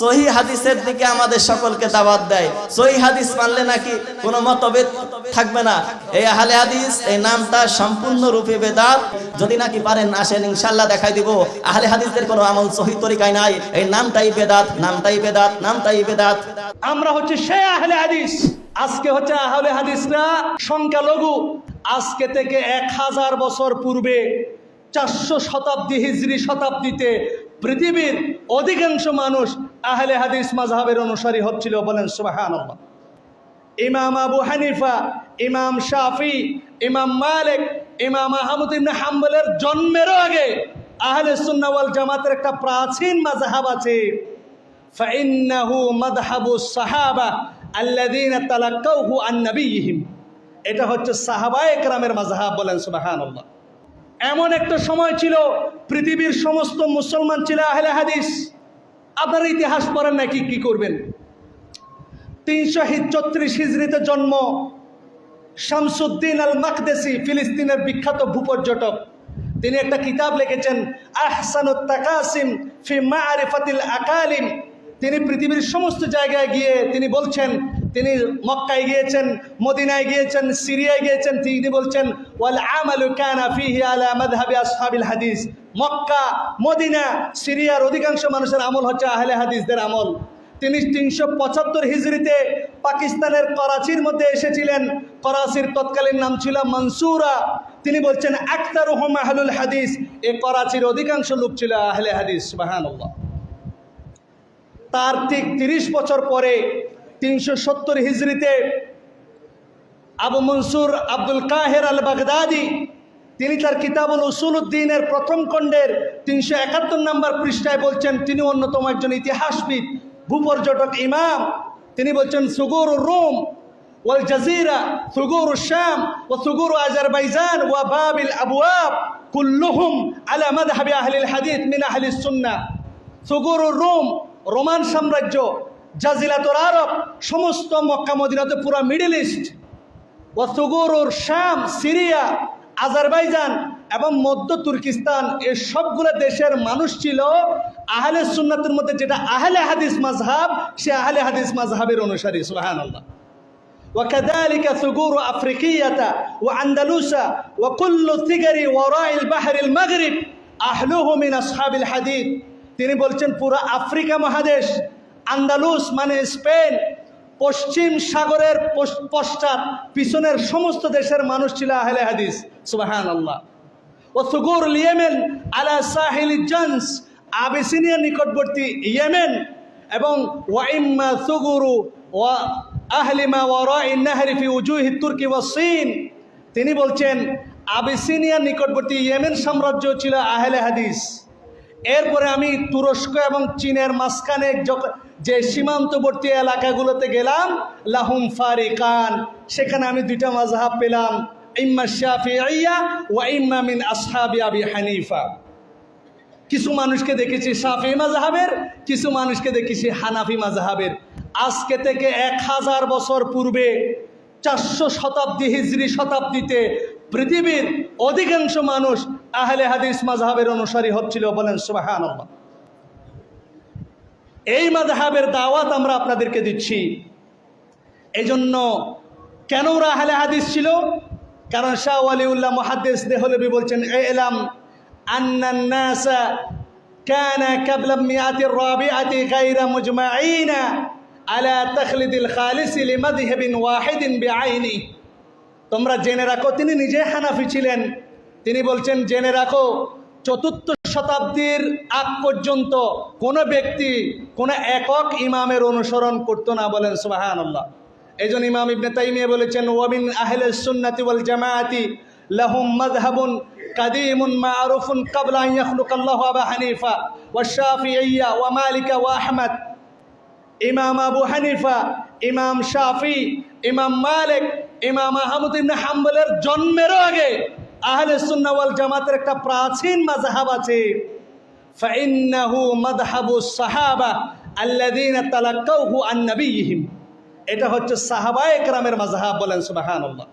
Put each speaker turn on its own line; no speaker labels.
সহি হাদিসের দিকে আমাদের সকলকে দাওয়াত দেয়। সহি হাদিস মানলে নাকি কোনো মতভেদ থাকবে না। এই আহলে হাদিস, এই নামটা সম্পূর্ণ রূপে বেদাত। যদি নাকি পারেন, আসেন ইনশাল্লাহ দেখাই দিব। আহলে হাদিসদের কোনো আমল সহি তরিকায় নাই। এই নামটাই বেদাত নামটাই বেদাত নামটাই বেদাত।
আমরা হচ্ছে সে আহলে হাদিস। আজকে হচ্ছে আহলে হাদিসরা সংখ্যালঘু। আজকে থেকে এক হাজার বছর পূর্বে চারশো শতাব্দী হিজরি শতাব্দীতে পৃথিবীর অধিকাংশ মানুষ আহলে হাদিস মাজহাবের অনুসারী হচ্ছিল বলেন সুবাহান ইমাম আবু হানিফা, ইমাম শাফি, ইমাম মালিক, ইমাম আহমদ ইবনে হাম্বলের জন্মেরও আগে আহলে সুন্নাওয়াল জামাতের একটা প্রাচীন মাজহাব আছে। ফাইন্নাহু মাদহাবু সাহাবা আল্লাযীনা তালাক্কাউহু আন নাবিয়িহিম এটা হচ্ছে সাহাবা একরামের মাজহাব বলেন, সুবহানাল্লাহ। এমন একটা সময় ছিল, পৃথিবীর সমস্ত মুসলমান ছিল আহলে হাদিস। আপনারা ইতিহাস পড়েন নাকি, কি করবেন? তিনশো চত্রিশ হিজড়িতে জন্ম শামসুদ্দিন আল মাকদেসি ফিলিস্তিনের বিখ্যাত ভূপর্যটক। তিনি একটা কিতাব লিখেছেন, আহসানুত তাকাসিম ফি মারিফাতিল আকালিম। তিনি পৃথিবীর সমস্ত জায়গায় গিয়ে তিনি বলছেন তিনি মক্কায় গিয়েছেন, মদিনায় গিয়েছেন, সিরিয়ায় গিয়েছেন, তিনি বলছেন, ওয়াল আমালু কানা ফিহি আলা মাযহাবি আসহাবিল হাদিস। মক্কা, মদিনা, সিরিয়ার অধিকাংশ মানুষের আমল হচ্ছে আহলে হাদিসদের আমল। তিনি তিনশো পঁচাত্তর হিজড়িতে পাকিস্তানের করাচির মধ্যে এসেছিলেন। করাচির তৎকালীন নাম ছিল মনসুরা। তিনি বলছেন আক্তার রহম আহলুল হাদিস। এ করাচির অধিকাংশ লোক ছিল আহলে হাদিস বাহানুল্লাহ তার ঠিক তিরিশ বছর পরে তিনশো সত্তর হিজড়িতে আবু মনসুর আব্দুল কাহের আল বাগদাদি তিনি তার কিতাবুল উসুল উদ্দিনের প্রথম খণ্ডের তিনশো একাত্তর নম্বর পৃষ্ঠায় বলছেন, তিনি অন্যতম একজন ইতিহাসবিদ, ভূপর্যটক ইমাম। তিনি বলছেন, সুগুর রোম ওয়াল জাজিরা, সুগুর শাম ও সুগুর আজারবাইজান ওয়া বাবিল আবুয়াব কুল্লুহুম আলা মাযহাবি আহলিল হাদিদ মিন আহলিস সুন্নাহ। সুগুর রোম, রোমান সাম্রাজ্য জাজিলাতুল আরব সমস্ত মক্কা মদিনাতে পুরো মিডল ইস্ট ওয়াসুগুরুর শাম সিরিয়া আজারবাইজান এবং মধ্য তুর্কিস্তান এই সবগুলো দেশের মানুষ ছিল আহলে সুন্নাতের মধ্যে যেটা আহলে হাদিস মাজহাব সে আহলে হাদিস মাজহাবের অনুসারী সুবহানাল্লাহ وكذلك ثغور أفريقية وأندلسا وكل ثغر وراء البحر المغرب أهله من أصحاب الحديث তিনি বলছেন পুরো আফ্রিকা মহাদেশ আন্দালুস মানে স্পেন, পশ্চিম সাগরের পশ্চাৎ, পিছনের সমস্ত দেশের মানুষ ছিল আহলে হাদিস। সুবাহান আল্লাহ ও সুগুর ইয়েমেন আলা সাহিল জন্স, আবিসিনিয়া নিকটবর্তী ইয়েমেন, এবং ওয়াইম্মা সুগুরু ওয়া আহলিমা ওয়া নাহরি ফি উজুহি তুর্কি ওয়া চীন তিনি বলছেন, আবিসিনিয়া নিকটবর্তী ইয়েমেন সাম্রাজ্য ছিল আহলে হাদিস। এরপরে আমি তুরস্ক এবং চীনের মাঝখানে যে সীমান্তবর্তী এলাকাগুলোতে গেলাম, লাহুম ফারিকান। সেখানে আমি দুইটা মাযহাব পেলাম, ইম্মা শাহি আইয়া ওয়া ইম্মা মিন আসহাবি আবি হানিফা। কিছু মানুষকে দেখেছি শাফি মাযহাবের, কিছু মানুষকে দেখেছি হানাফি মাযহাবের। আজকে থেকে এক হাজার বছর পূর্বে চারশো শতাব্দী হিজরি শতাব্দীতে পৃথিবীর অধিকাংশ মানুষ আহলে হাদিস মাযহাবের অনুসারী হচ্ছিল বলেন সুবহানাল্লাহ এই মাযহাবের দাওয়াত আমরা আপনাদেরকে দিচ্ছি এই জন্য কেন ওরা আহলে হাদিস ছিল কারণ শাহ আলিউল্লাহ মহাদ্দেস দেহলবি বলছেন এলাম আন্নান নাসা كان قبل المئات الرابعة غير مجمعين على تخليد الخالص لمذهب واحد بعينه তোমরা জেনে রাখো, তিনি নিজে হানাফি ছিলেন। তিনি বলছেন, জেনে রাখো, চতুর্থ শতাব্দীর আগ পর্যন্ত কোনো ব্যক্তি, কোনো একক ইমামের অনুসরণ করতো না বলেন সুবাহান এই জন্য ইমাম ইবনে তাইমিয়া বলেছেন ওয়াবিন আহলে সুন্নাতি ওয়াল জামায়াতি লাহুম মাযহাবুন কাদিমুন মারুফুন ক্বাবলা আন ইয়াখলুকা আল্লাহু আবা হানিফা ওয়া শাফিঈয়া ওয়া মালিকা ওয়া আহমদ। ইমাম আবু হানিফা, ইমাম শাফি, ইমাম মালিক, ইমাম আহমদ হাম্বলের জন্মেরও আগে আহলে সুন্নাওয়াল জামাতের একটা প্রাচীন মাযহাব আছে। ফাইন্নাহু মাযহাবু সাহাবা আল্লাযীনা তালাক্কাউহু আন নবিয়িহিম এটা হচ্ছে সাহাবা একরামের মাযহাব বলেন, সুবহানাল্লাহ।